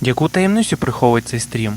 Яку таємницю приховує цей стрім?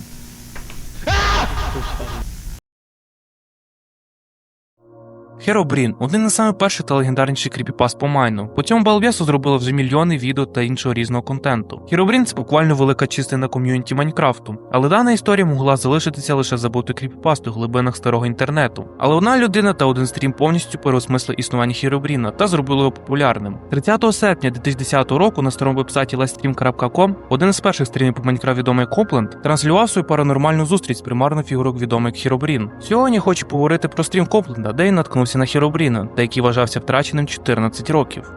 Херобрін один із найперших та легендарніших кріпіпаст по майну. По цьому балбесу зробили вже мільйони відео та іншого різного контенту. Херобрін це буквально велика частина ком'юніті Майнкрафту, але дана історія могла залишитися лише забутою кріпіпастою в глибинах старого інтернету. Але одна людина та один стрім повністю переосмислив існування Херобріна та зробили його популярним. 30 серпня 2010 року на старому вебсайті livestream.com один з перших стрімів по Майнкрафт відомий Копленд транслював свою паранормальну зустріч з примарною фігурою відомий як Херобрін. Сьогодні хочу поговорити про стрім Копленда, де він наткнувся на Херобріна, та який вважався втраченим 14 років.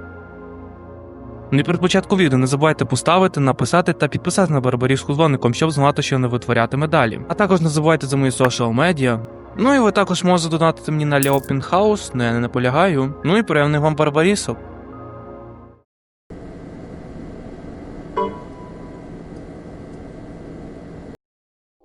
Ну і перед початку відео не забувайте поставити, написати та підписати на барбарівську дзвоником, щоб знати, що не витворятиме далі. А також не забувайте за мої соціал медіа. Ну і ви також можете донатити мені на Лео але я не наполягаю. Ну і приємних вам барбарісок.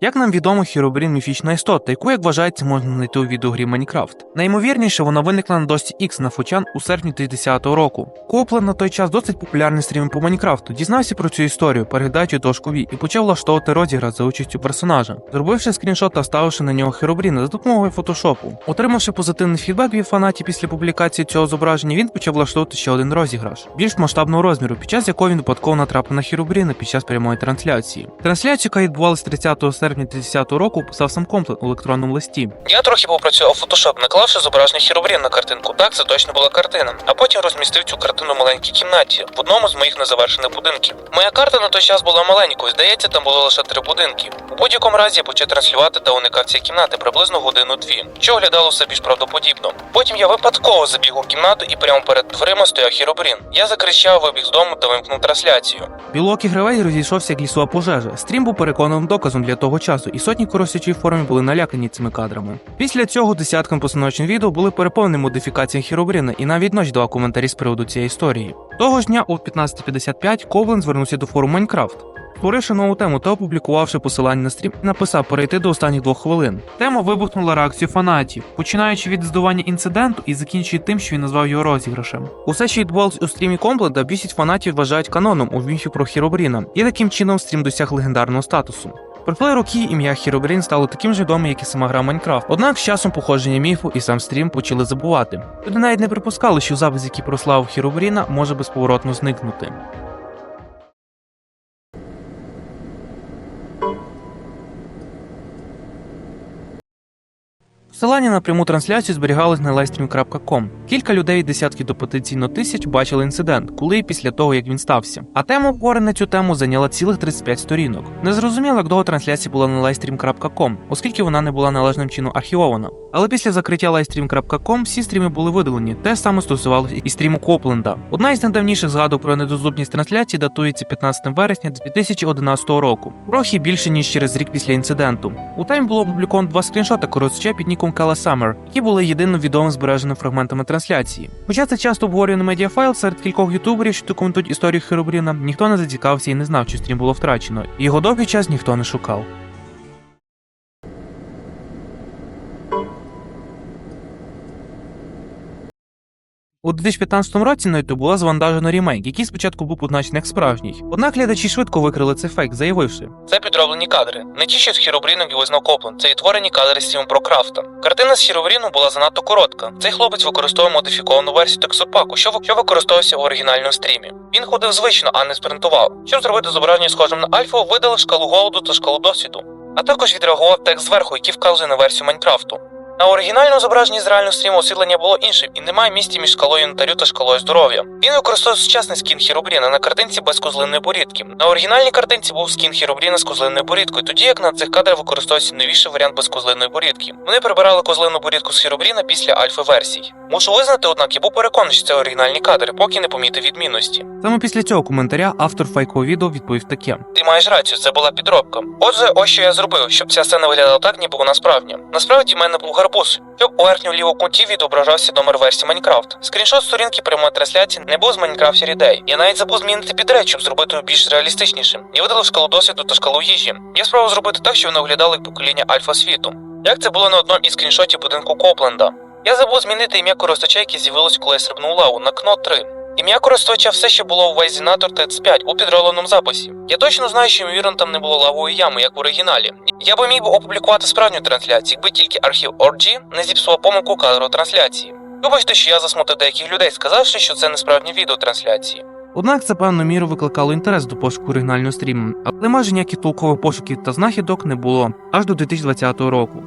Як нам відомо, Хіробрін міфічна істота, яку, як вважається, можна знайти у відеогрі Майнкрафт. Найімовірніше, вона виникла на досі X на Фочан у серпні 2010 року. Коплен на той час досить популярний стрім по Майнкрафту, дізнався про цю історію, переглядаючи дошку Ві, і почав влаштовувати розіграш за участю персонажа, зробивши скріншот та вставивши на нього Херобріна за допомогою фотошопу. Отримавши позитивний фідбек від фанатів після публікації цього зображення, він почав влаштовувати ще один розіграш, більш масштабного розміру, під час якого він випадково натрапив на Херобріна під час прямої трансляції. Трансляцію, яка відбувалась 30 серпня 2010 року, писав сам комплект у електронному листі. Я трохи попрацював Photoshop, наклавши зображення Хіробрін на картинку. Так, це точно була картина. А потім розмістив цю картину в маленькій кімнаті в одному з моїх незавершених будинків. Моя карта на той час була маленькою, здається, там було лише три будинки. У будь-якому разі я почав транслювати та уникав цієї кімнати приблизно годину-дві, що оглядало все більш правдоподібно. Потім я випадково забіг у кімнату і прямо перед дверима стояв Хіробрін. Я закричав, вибіг з дому та вимкнув трансляцію. Білок і гравець розійшовся як лісова пожежа. Стрім був переконаним доказом для того часу, і сотні користувачів форумів були налякані цими кадрами. Після цього десяткам постановочних відео були переповнені модифікаціями Хіробріна, і навіть ночь дала коментарі з приводу цієї історії. Того ж дня о 15.55 Ковлен звернувся до форуму Майнкрафт. Створивши нову тему та опублікувавши посилання на стрім, написав перейти до останніх двох хвилин. Тема вибухнула реакцію фанатів, починаючи від здування інциденту і закінчуючи тим, що він назвав його розіграшем. Усе, що відбувалось у стрімі Комплета, більшість фанатів вважають каноном у міфі про Хіробріна, і таким чином стрім досяг легендарного статусу. Пройшли роки ім'я Хіробрін стало таким же відомим, як і сама гра Майнкрафт. Однак з часом походження міфу і сам стрім почали забувати. Люди навіть не припускали, що запис, який прославив Хіробріна, може безповоротно зникнути. Посилання на пряму трансляцію зберігалось на livestream.com. Кілька людей від десятків до потенційно тисяч бачили інцидент, коли і після того, як він стався. А тема обговорення на цю тему зайняла цілих 35 сторінок. Незрозуміло, як довго трансляція була на livestream.com, оскільки вона не була належним чином архівована. Але після закриття livestream.com всі стріми були видалені. Те саме стосувалося і стріму Копленда. Одна із найдавніших згадок про недоступність трансляції датується 15 вересня 2011 року, трохи більше ніж через рік після інциденту. У таймі було опубліковано два скріншоти користувача під ніком Кала Саммер, які були єдино відомими збереженими фрагментами трансляції. Хоча це часто обговорюваний медіафайл серед кількох ютуберів, що документують історію Херобріна, ніхто не зацікавився і не знав, чи стрім було втрачено, і його довгий час ніхто не шукав. У 2015 році на YouTube була завантажено ремейк, який спочатку був позначений як справжній. Однак глядачі швидко викрили цей фейк, заявивши: Це підроблені кадри. Не ті, що з Хіробріном і визнав Коплен, це відтворені кадри з Стівом про Крафта. Картина з Хіробріном була занадто коротка. Цей хлопець використовував модифіковану версію текстопаку, що, використовувався у оригінальному стрімі. Він ходив звично, а не спринтував. Щоб зробити зображення схожим на альфа, видали шкалу голоду та шкалу досвіду. А також відреагував текст зверху, який вказує на версію Майнкрафту. На оригінальному зображенні з реального стріму освітлення було іншим і немає місця між шкалою інвентарю та шкалою здоров'я. Він використовував сучасний скін Хіробріна на картинці без козлиної борідки. На оригінальній картинці був скін Хіробріна з козлиною борідкою, тоді як на цих кадрах використовувався новіший варіант без козлиної борідки. Вони прибирали козлину борідку з Хіробріна після альфи версій. Мушу визнати, однак, я був переконаний, що це оригінальні кадри, поки не помітив відмінності. саме після цього коментаря автор фейкового відео відповів таке: Ти маєш рацію, це була підробка. Отже, ось що я зробив, щоб ця сцена виглядала так, ніби вона справжня. Насправді в мене був гарбуз, що у верхньому лівому куті відображався номер версії Майнкрафт. Скріншот сторінки прямої трансляції не був з Майнкрафті. Day. Я навіть забув змінити підряд, щоб зробити його більш реалістичнішим. Я видалив шкалу досвіду та шкалу їжі. Я спробував зробити так, щоб вони оглядали покоління альфа світу. Як це було на одному із скріншотів будинку Копленда. Я забув змінити ім'я користувача, яке з'явилось, коли я лаву на кно 3. Ім'я користувача все ще було у Вайзінаtor TETS5 у підробленому записі. Я точно знаю, що ймовірно там не було лавової ями, як в оригіналі. Я би міг би опублікувати справжню трансляцію, якби тільки архів ORG не зіпсував помилку кадру трансляції. Вибачте, що я засмутив деяких людей, сказавши, що це не справжні відеотрансляції. Однак це певною мірою викликало інтерес до пошуку оригінального стріму, але майже ніяких толкових пошуків та знахідок не було аж до 2020 року.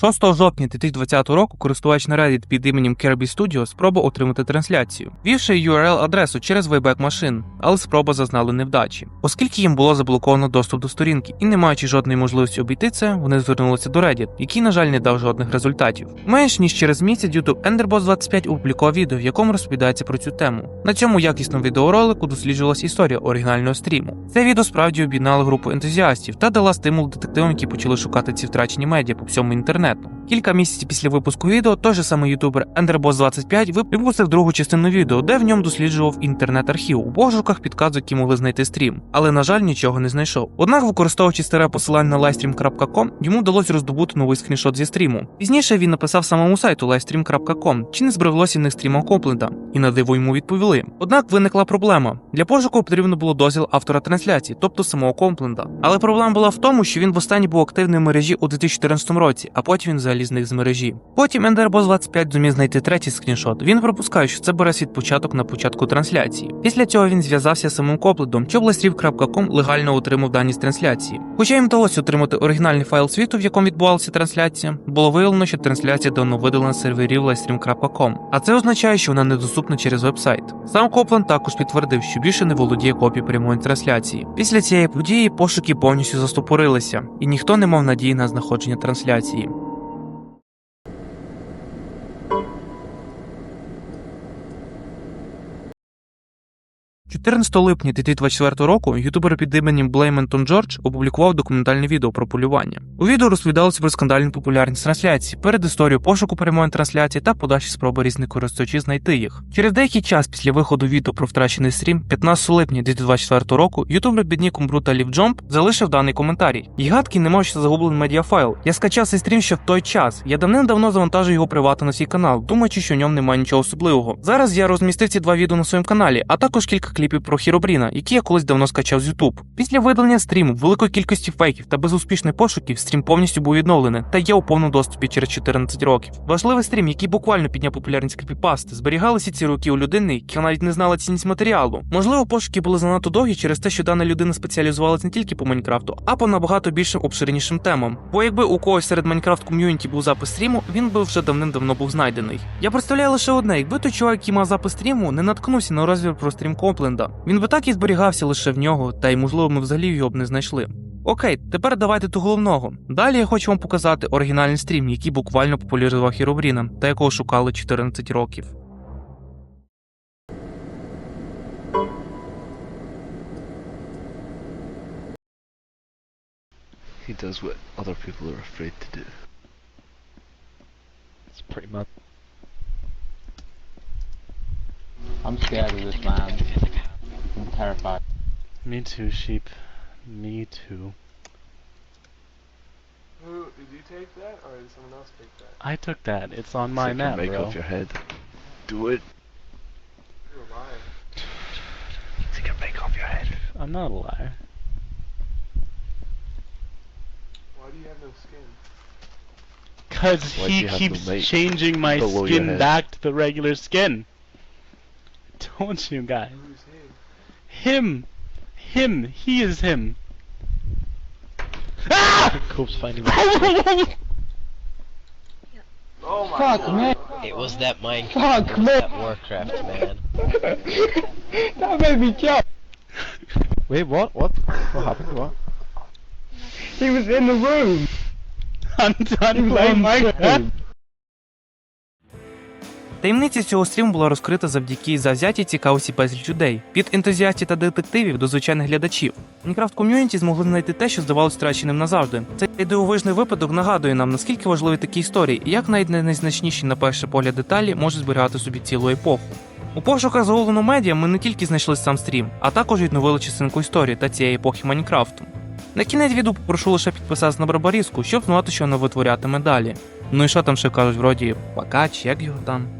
6 жовтня 2020 року користувач на Reddit під іменем Kirby Studio спробував отримати трансляцію, ввівши URL-адресу через Wayback Machine, але спроба зазнала невдачі. Оскільки їм було заблоковано доступ до сторінки і не маючи жодної можливості обійти це, вони звернулися до Reddit, який, на жаль, не дав жодних результатів. Менш ніж через місяць YouTube Enderboss 25 опублікував відео, в якому розповідається про цю тему. На цьому якісному відеоролику досліджувалась історія оригінального стріму. Це відео справді об'єднало групу ентузіастів та дала стимул детективам, які почали шукати ці втрачені медіа по всьому інтернету. Кілька місяців після випуску відео той же самий ютубер Enderboss 25 випустив другу частину відео, де в ньому досліджував інтернет-архів у пошуках підказок, які могли знайти стрім, але на жаль нічого не знайшов. Однак, використовуючи старе посилання на livestream.com, йому вдалося роздобути новий скріншот зі стріму. Пізніше він написав самому сайту livestream.com, чи не збереглося в них стріма Копленда, і на диво йому відповіли. Однак виникла проблема. Для пошуку потрібно було дозвіл автора трансляції, тобто самого Компленда. Але проблема була в тому, що він востаннє був активний в мережі у 2014 році, а потім він взагалі зник з мережі. Потім Enderboss 25 зумів знайти третій скріншот. Він припускає, що це бере свій початок на початку трансляції. Після цього він зв'язався з самим Копледом, що Blastriv.com легально отримав дані з трансляції. Хоча їм вдалося отримати оригінальний файл світу, в якому відбувалася трансляція, було виявлено, що трансляція давно видалена з серверів livestream.com, а це означає, що вона недоступна через вебсайт. Сам Копланд також підтвердив, що більше не володіє копією прямої трансляції. Після цієї події пошуки повністю застопорилися, і ніхто не мав надії на знаходження трансляції. 14 липня 2024 року ютубер під іменем Блейментон Джордж опублікував документальне відео про полювання. У відео розповідалося про скандальну популярність трансляції, перед історією пошуку прямої трансляції та подальші спроби різних користувачів знайти їх. Через деякий час після виходу відео про втрачений стрім, 15 липня 2024 року, ютубер під ніком Brutal Jump залишив даний коментарій. І гадки не що загублений медіафайл. Я скачав цей стрім ще в той час. Я давним-давно завантажив його приватно на свій канал, думаючи, що в ньому немає нічого особливого. Зараз я розмістив ці два відео на своєму каналі, а також кілька кліпів про Хіробріна, які я колись давно скачав з YouTube. Після видалення стріму, великої кількості фейків та безуспішних пошуків, стрім повністю був відновлений та є у повному доступі через 14 років. Важливий стрім, який буквально підняв популярність кріпіпасти, зберігалися ці роки у людини, яка навіть не знала цінність матеріалу. Можливо, пошуки були занадто довгі через те, що дана людина спеціалізувалася не тільки по Майнкрафту, а по набагато більшим обширнішим темам. Бо якби у когось серед Майнкрафт ком'юніті був запис стріму, він би вже давним-давно був знайдений. Я представляю лише одне, якби той чувак, який мав запис стріму, не наткнувся на розвір про стрім Компленда. Він би так і зберігався лише в нього, та й можливо ми взагалі його б не знайшли. Окей, тепер давайте до головного. Далі я хочу вам показати оригінальний стрім, який буквально популяризував Хіробріна, та якого шукали 14 років. He does what other people are afraid to do. It's pretty much. I'm scared of this man. I'm terrified. Me too, sheep. Me too. Who did you take that, or did someone else take that? I took that. It's on my Take map, your make bro. off your head. Do it. You're a liar. Take your make off your head. I'm not a liar. Why do you have no skin? Cause Why do he you have keeps no changing my below your skin head? back to the regular skin. Don't you guys? Who's he? Him! Him! He is him! Ah! Cope's finding Oh my Fuck, god. man. It was that Minecraft. Fuck, man. that Warcraft, man. that made me jump. Wait, what? What? What happened? What? He was in the room. I'm done playing Minecraft! Таємниця цього стріму була розкрита завдяки завзятій цікавості безліч людей від ентузіастів та детективів до звичайних глядачів. Мінкрафт ком'юніті змогли знайти те, що здавалось втраченим назавжди. Цей дивовижний випадок нагадує нам, наскільки важливі такі історії, і як навіть найзначніші на перший погляд деталі можуть зберігати собі цілу епоху. У пошуках загубленого медіа ми не тільки знайшли сам стрім, а також відновили частинку історії та цієї епохи Майнкрафту. На кінець відео попрошу лише підписатися на Барбаріску, щоб знати, що вона витворятиме далі. Ну і що там ще кажуть, вроді, пока, чи як його там.